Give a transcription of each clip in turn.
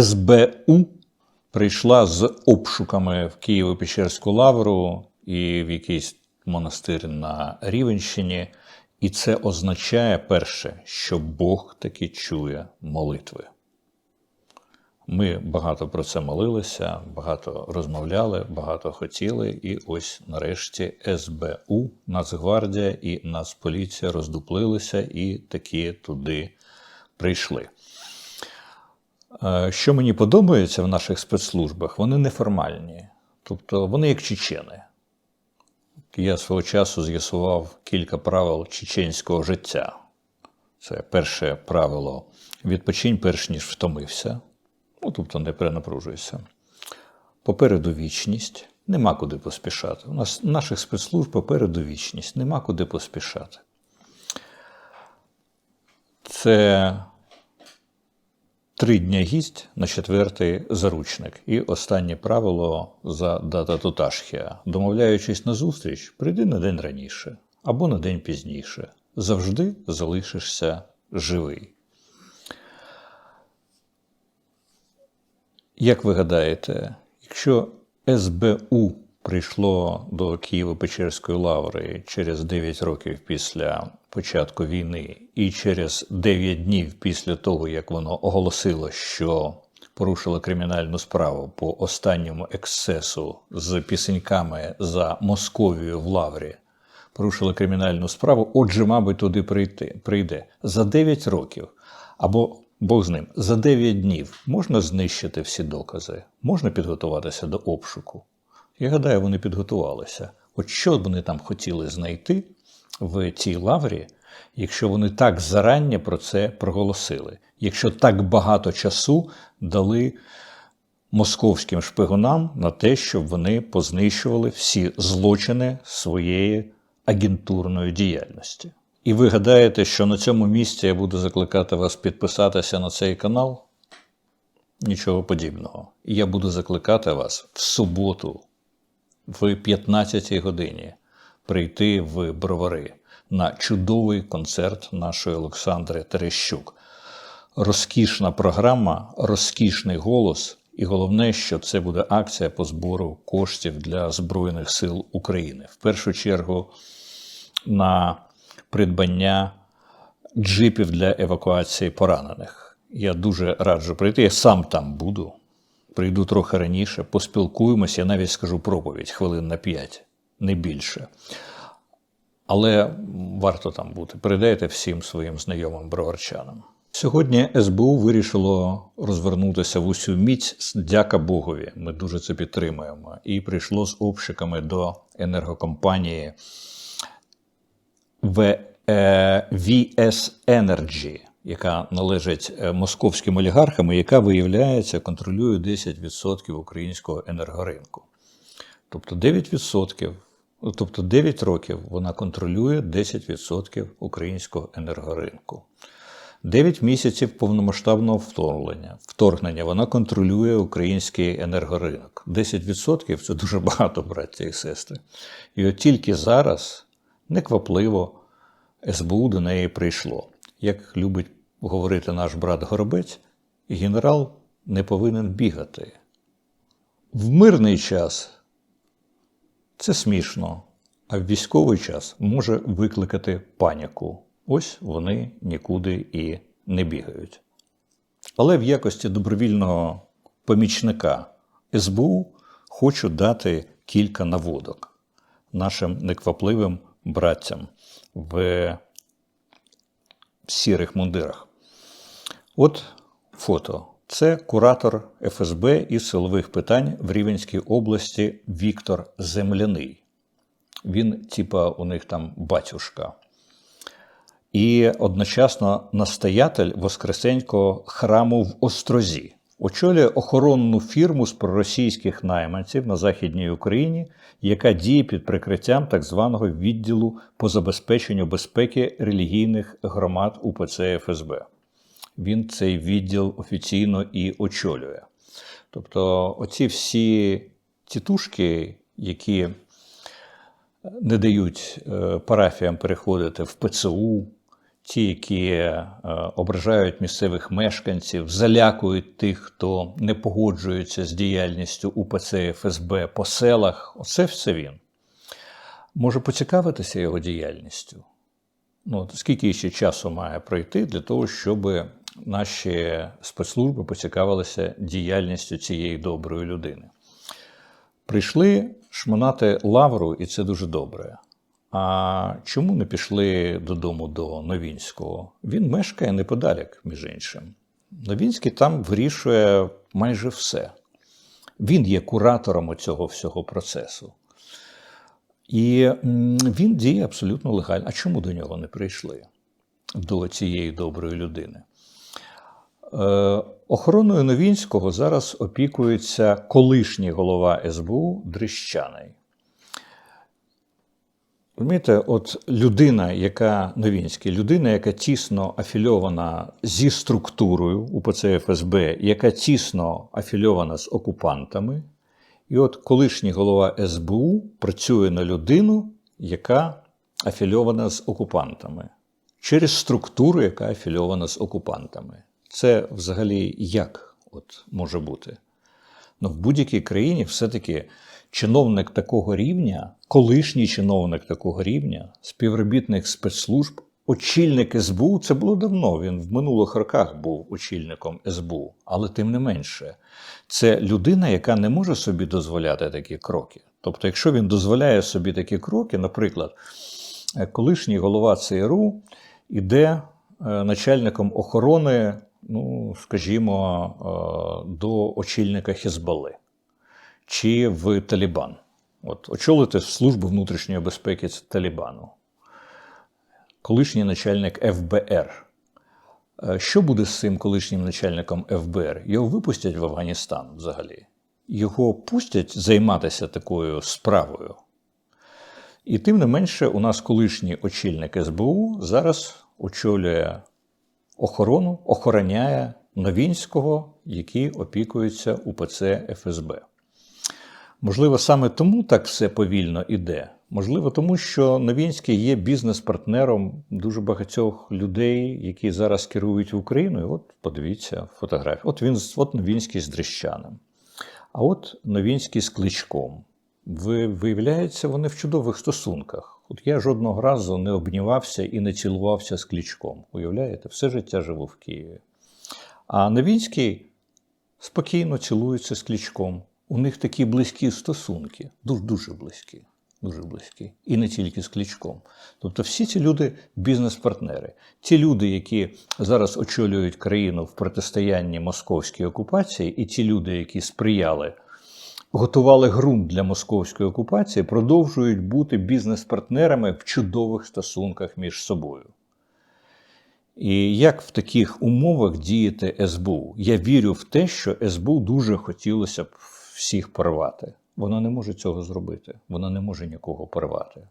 СБУ прийшла з обшуками в Києво-Печерську лавру і в якийсь монастир на Рівенщині. І це означає перше, що Бог таки чує молитви. Ми багато про це молилися, багато розмовляли, багато хотіли. І ось нарешті СБУ, Нацгвардія і Нацполіція роздуплилися і таки туди прийшли. Е, Що мені подобається в наших спецслужбах, вони неформальні. Тобто вони як чечени. Я свого часу з'ясував кілька правил чеченського життя. Це перше правило відпочинь, перш ніж втомився. Ну, тобто не перенапружуйся. Попереду вічність, нема куди поспішати. У нас наших спецслужб попереду вічність, нема куди поспішати. Це три дня гість на четвертий заручник. І останнє правило за дата Туташхія. Домовляючись на зустріч, прийди на день раніше або на день пізніше. Завжди залишишся живий. Як ви гадаєте, якщо СБУ прийшло до Києво-Печерської лаври через 9 років після початку війни, і через 9 днів після того, як воно оголосило, що порушило кримінальну справу по останньому ексцесу з пісеньками за Московію в лаврі, порушило кримінальну справу, отже, мабуть, туди прийти, прийде за 9 років. Або Бог з ним, за 9 днів можна знищити всі докази, можна підготуватися до обшуку. Я гадаю, вони підготувалися. От що вони там хотіли знайти в цій лаврі, якщо вони так зарання про це проголосили, якщо так багато часу дали московським шпигунам на те, щоб вони познищували всі злочини своєї агентурної діяльності. І ви гадаєте, що на цьому місці я буду закликати вас підписатися на цей канал? Нічого подібного. Я буду закликати вас в суботу, в 15 годині, прийти в Бровари на чудовий концерт нашої Олександри Терещук. Розкішна програма, розкішний голос, і головне, що це буде акція по збору коштів для Збройних сил України. В першу чергу на придбання джипів для евакуації поранених. Я дуже раджу прийти. Я сам там буду. Прийду трохи раніше, поспілкуємося, я навіть скажу проповідь хвилин на 5, не більше. Але варто там бути. Передайте всім своїм знайомим броварчанам. Сьогодні СБУ вирішило розвернутися в усю міць, дяка Богові. Ми дуже це підтримуємо. І прийшло з обшуками до енергокомпанії е, VS Energy, яка належить е, московським олігархам, і яка, виявляється, контролює 10% українського енергоринку. Тобто 9%, тобто 9 років вона контролює 10% українського енергоринку. 9 місяців повномасштабного вторгнення. Вторгнення вона контролює український енергоринок. 10% це дуже багато, браття і сестри. І от тільки зараз неквапливо СБУ до неї прийшло. Як любить говорити наш брат Горобець, генерал не повинен бігати. В мирний час це смішно, а в військовий час може викликати паніку. Ось вони нікуди і не бігають. Але в якості добровільного помічника СБУ хочу дати кілька наводок нашим неквапливим братцям в сірих мундирах. От фото. Це куратор ФСБ із силових питань в Рівенській області Віктор Земляний. Він, типа, у них там батюшка. І одночасно настоятель Воскресенького храму в Острозі. Очолює охоронну фірму з проросійських найманців на Західній Україні, яка діє під прикриттям так званого відділу по забезпеченню безпеки релігійних громад УПЦ ФСБ. Він цей відділ офіційно і очолює. Тобто, оці всі тітушки, які не дають е, парафіям переходити в ПЦУ, ті, які е, ображають місцевих мешканців, залякують тих, хто не погоджується з діяльністю УПЦ ФСБ по селах. Оце все він. Може поцікавитися його діяльністю. Ну, скільки ще часу має пройти для того, щоб наші спецслужби поцікавилися діяльністю цієї доброї людини? Прийшли шмонати лавру, і це дуже добре. А чому не пішли додому до Новінського? Він мешкає неподалік, між іншим. Новінський там вирішує майже все. Він є куратором цього всього процесу. І він діє абсолютно легально. А чому до нього не прийшли? До цієї доброї людини? Е, охороною Новінського зараз опікується колишній голова СБУ Дрищаний. Розумієте, от людина, яка Новінський, людина, яка тісно афільована зі структурою УПЦ ФСБ, яка тісно афільована з окупантами, і от колишній голова СБУ працює на людину, яка афільована з окупантами, через структуру, яка афільована з окупантами. Це взагалі як от може бути? Ну, в будь-якій країні все-таки чиновник такого рівня, колишній чиновник такого рівня, співробітник спецслужб, очільник СБУ, це було давно. Він в минулих роках був очільником СБУ, але тим не менше, це людина, яка не може собі дозволяти такі кроки. Тобто, якщо він дозволяє собі такі кроки, наприклад, е, колишній голова ЦРУ іде е, начальником охорони, ну, скажімо, е, до очільника Хізбалли чи в Талібан. От, очолити службу внутрішньої безпеки Талібану. Колишній начальник ФБР. Е, Що буде з цим колишнім начальником ФБР? Його випустять в Афганістан взагалі. Його пустять займатися такою справою. І тим не менше, у нас колишній очільник СБУ зараз очолює охорону, охороняє Новінського, який опікується УПЦ ФСБ. Можливо, саме тому так все повільно іде. Можливо, тому що Новінський є бізнес-партнером дуже багатьох людей, які зараз керують Україною. От подивіться фотографію. От він от Новінський з Дрещаним. А от Новінський з Кличком. Ви, виявляється, вони в чудових стосунках. От я жодного разу не обнімався і не цілувався з Кличком. Уявляєте, все життя живу в Києві. А Новінський спокійно цілується з Кличком. У них такі близькі стосунки, дуже дуже близькі. Дуже близькі. І не тільки з Кличком. Тобто всі ці люди бізнес-партнери. Ті люди, які зараз очолюють країну в протистоянні московській окупації, і ті люди, які сприяли, готували ґрунт для московської окупації, продовжують бути бізнес-партнерами в чудових стосунках між собою. І як в таких умовах діяти СБУ? Я вірю в те, що СБУ дуже хотілося б всіх порвати. Вона не може цього зробити. Вона не може нікого порвати.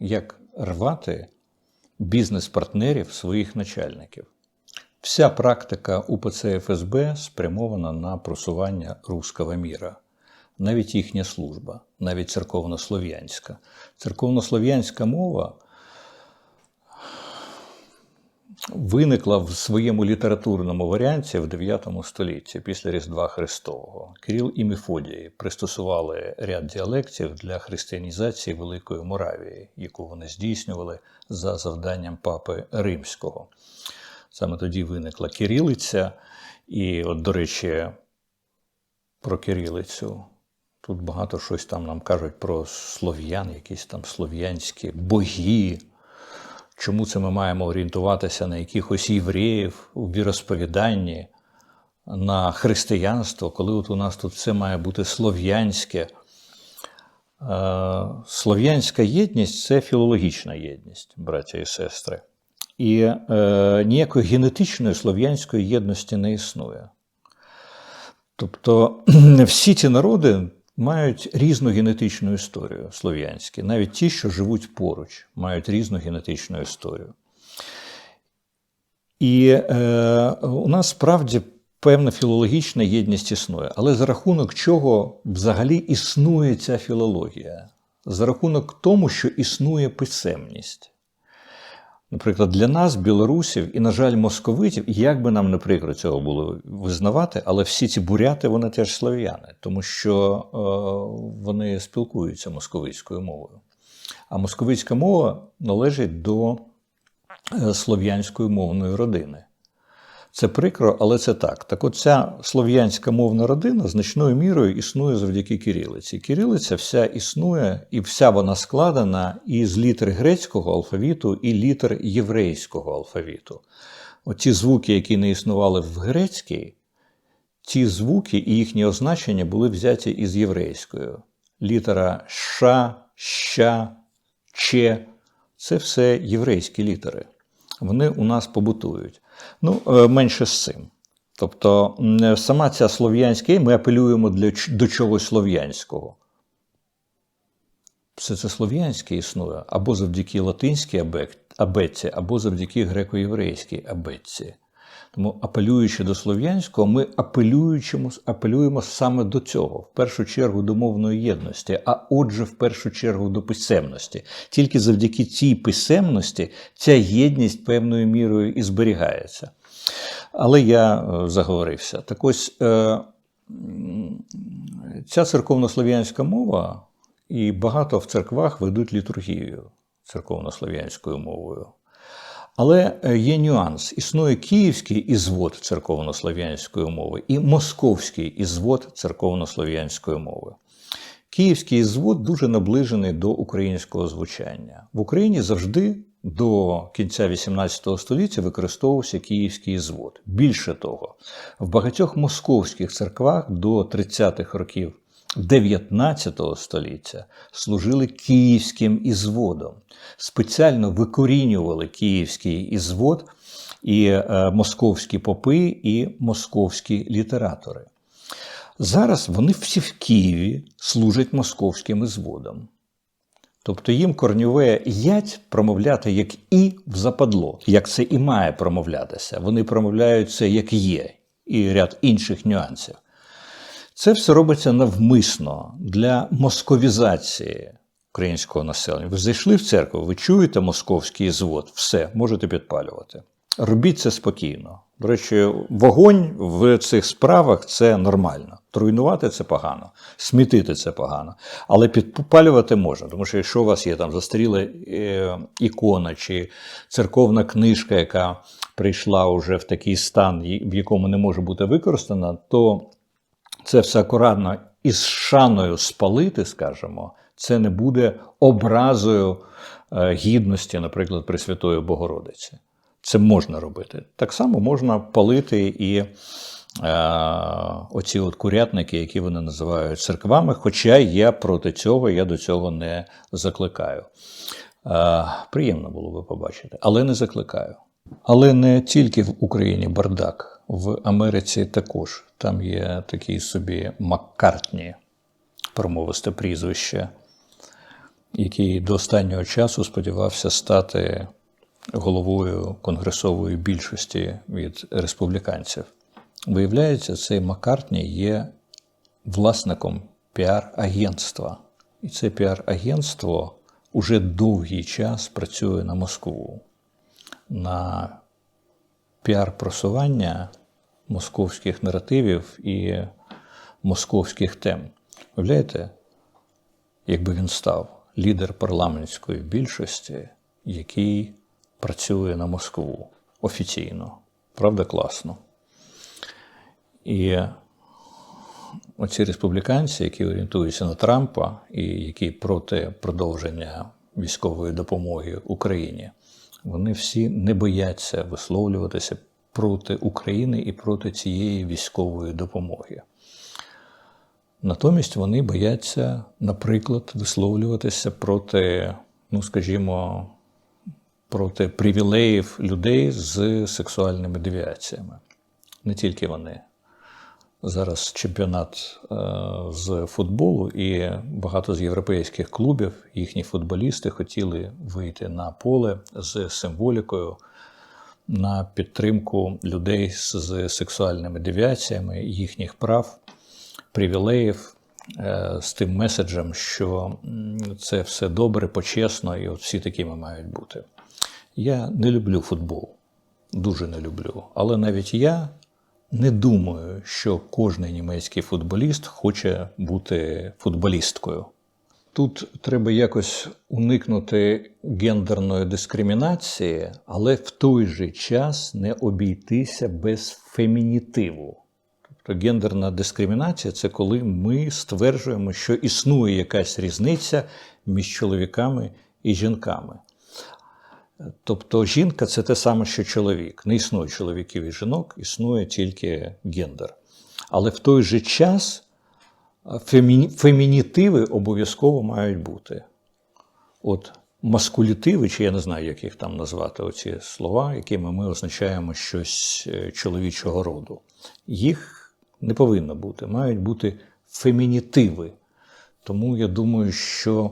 Як рвати бізнес-партнерів своїх начальників? Вся практика УПЦ ФСБ спрямована на просування руского міра. Навіть їхня служба, навіть церковнослов'янська. Церковнослов'янська мова виникла в своєму літературному варіанті в 9 столітті після Різдва Христового. Кирил і Мефодій пристосували ряд діалектів для християнізації Великої Моравії, яку вони здійснювали за завданням папи Римського. Саме тоді виникла кирилиця, і, от, до речі, про кирилицю. Тут багато щось там нам кажуть про слов'ян, якісь там слов'янські боги. Чому це ми маємо орієнтуватися на якихось євреїв у віросповіданні, на християнство, коли от у нас тут все має бути слов'янське? Е, Слов'янська єдність це філологічна єдність, браття і сестри. І е, ніякої генетичної слов'янської єдності не існує. Тобто всі ці народи мають різну генетичну історію слов'янські, навіть ті, що живуть поруч, мають різну генетичну історію. І е, у нас справді певна філологічна єдність існує. Але за рахунок чого взагалі існує ця філологія? За рахунок тому, що існує писемність. Наприклад, для нас, білорусів і, на жаль, московитів, як би нам не прикро цього було визнавати, але всі ці буряти вони теж слов'яни, тому що е, вони спілкуються московицькою мовою. А московицька мова належить до е, слов'янської мовної родини. Це прикро, але це так. Так от ця слов'янська мовна родина значною мірою існує завдяки кирилиці. Кирилиця вся існує і вся вона складена із літер грецького алфавіту і літер єврейського алфавіту. Оці звуки, які не існували в грецькій, ці звуки і їхні означення були взяті із єврейською. Літера ша, ща, че це все єврейські літери. Вони у нас побутують. Ну, е, менше з цим. Тобто, сама ця слов'янська, ми апелюємо для, до чогось слов'янського. Все це слов'янське існує або завдяки латинській абетці, або завдяки греко-єврейській абетці. Тому, апелюючи до слов'янського, ми апелюємо саме до цього, в першу чергу до мовної єдності, а отже, в першу чергу до писемності. Тільки завдяки цій писемності ця єдність певною мірою і зберігається. Але я е, заговорився. Так ось е, ця церковнослов'янська мова, і багато в церквах ведуть літургію церковнослов'янською мовою. Але е, є нюанс: існує київський ізвод церковнослов'янської мови і московський ізвод церковнослов'янської мови. Київський ізвод дуже наближений до українського звучання. В Україні завжди до кінця XVIII століття використовувався київський ізвод. Більше того, в багатьох московських церквах до 30-х років 19 століття служили київським ізводом, спеціально викорінювали київський ізвод і е, московські попи, і московські літератори. Зараз вони всі в Києві служать московським ізводом. Тобто їм корньове ять промовляти як і в западло, як це і має промовлятися. Вони промовляють це як є, і ряд інших нюансів. Це все робиться навмисно для московізації українського населення. Ви зайшли в церкву, ви чуєте московський звод, все, можете підпалювати. Робіть це спокійно. До речі, вогонь в цих справах це нормально. Труйнувати це погано, смітити це погано. Але підпалювати можна, тому що якщо у вас є там застаріла е, ікона чи церковна книжка, яка прийшла уже в такий стан, в якому не може бути використана, то це все акуратно і з шаною спалити, скажімо, це не буде образою е, гідності, наприклад, Пресвятої Богородиці. Це можна робити. Так само можна палити і е, оці от курятники, які вони називають церквами. Хоча я проти цього, я до цього не закликаю. Е, приємно було би побачити, але не закликаю. Але не тільки в Україні бардак, в Америці також. Там є такий собі Маккартні, промовисте прізвище, який до останнього часу сподівався стати головою конгресової більшості від республіканців. Виявляється, цей Маккартні є власником піар-агентства. І це піар-агентство уже довгий час працює на Москву на піар-просування московських наративів і московських тем. Уявляєте, якби він став лідер парламентської більшості, який працює на Москву офіційно. Правда, класно. І оці республіканці, які орієнтуються на Трампа і які проти продовження військової допомоги Україні, вони всі не бояться висловлюватися проти України і проти цієї військової допомоги. Натомість вони бояться, наприклад, висловлюватися проти, ну скажімо, проти привілеїв людей з сексуальними девіаціями. Не тільки вони. Зараз чемпіонат е, з футболу, і багато з європейських клубів, їхні футболісти хотіли вийти на поле з символікою на підтримку людей з сексуальними девіаціями, їхніх прав, привілеїв, е, з тим меседжем, що це все добре, почесно, і от всі такими мають бути. Я не люблю футбол. Дуже не люблю. Але навіть я не думаю, що кожен німецький футболіст хоче бути футболісткою. Тут треба якось уникнути гендерної дискримінації, але в той же час не обійтися без фемінітиву. Тобто гендерна дискримінація це коли ми стверджуємо, що існує якась різниця між чоловіками і жінками. Тобто жінка це те саме, що чоловік. Не існує чоловіків і жінок, існує тільки гендер. Але в той же час феміні... фемінітиви обов'язково мають бути. От маскулітиви, чи я не знаю, як їх там назвати, оці слова, якими ми означаємо щось е, чоловічого роду. Їх не повинно бути, мають бути фемінітиви. Тому я думаю, що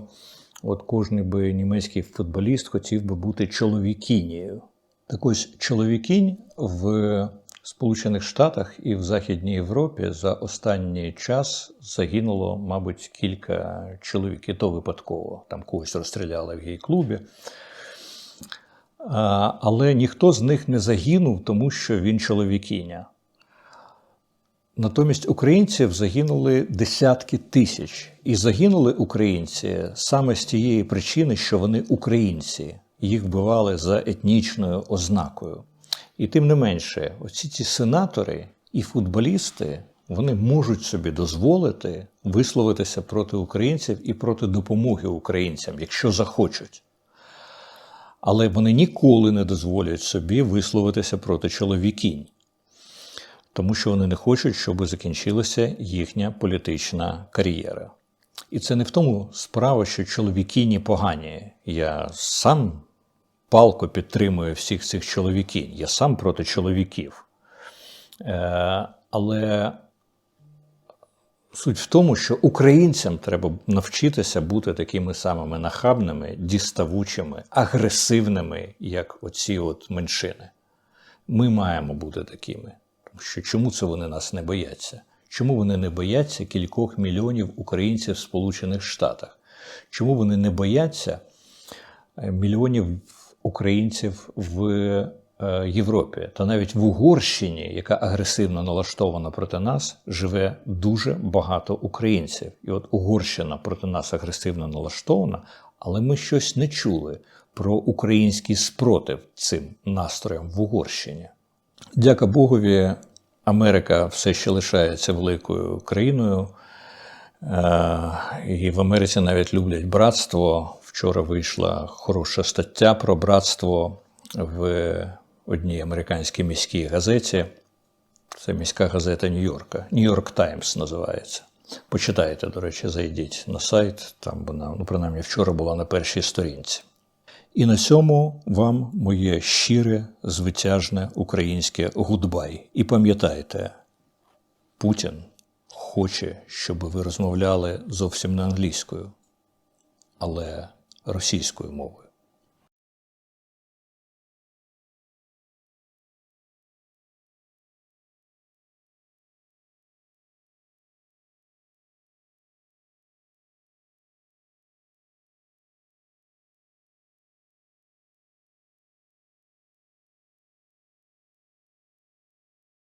от кожен би німецький футболіст хотів би бути чоловікінею. Так ось чоловікінь в Сполучених Штатах і в Західній Європі за останній час загинуло, мабуть, кілька чоловік, і то випадково. Там когось розстріляли в гей-клубі. Але ніхто з них не загинув, тому що він чоловікіня. Натомість українців загинули десятки тисяч. І загинули українці саме з тієї причини, що вони українці, їх вбивали за етнічною ознакою. І тим не менше, оці ці сенатори і футболісти вони можуть собі дозволити висловитися проти українців і проти допомоги українцям, якщо захочуть. Але вони ніколи не дозволять собі висловитися проти чоловікінь тому що вони не хочуть, щоб закінчилася їхня політична кар'єра. І це не в тому справа, що чоловікіні погані. Я сам палко підтримую всіх цих чоловікінь, я сам проти чоловіків. Е, Але суть в тому, що українцям треба навчитися бути такими самими нахабними, діставучими, агресивними, як оці от меншини. Ми маємо бути такими що чому це вони нас не бояться? Чому вони не бояться кількох мільйонів українців в Сполучених Штатах? Чому вони не бояться е, мільйонів українців в е, Європі? Та навіть в Угорщині, яка агресивно налаштована проти нас, живе дуже багато українців. І от Угорщина проти нас агресивно налаштована, але ми щось не чули про український спротив цим настроям в Угорщині. Дяка Богові, Америка все ще лишається великою країною. Е, і в Америці навіть люблять братство. Вчора вийшла хороша стаття про братство в одній американській міській газеті. Це міська газета Нью-Йорка. Нью-Йорк Таймс називається. Почитайте, до речі, зайдіть на сайт. Там вона, ну, принаймні, вчора була на першій сторінці. І на цьому вам моє щире, звитяжне українське гудбай. І пам'ятайте, Путін хоче, щоб ви розмовляли зовсім не англійською, але російською мовою.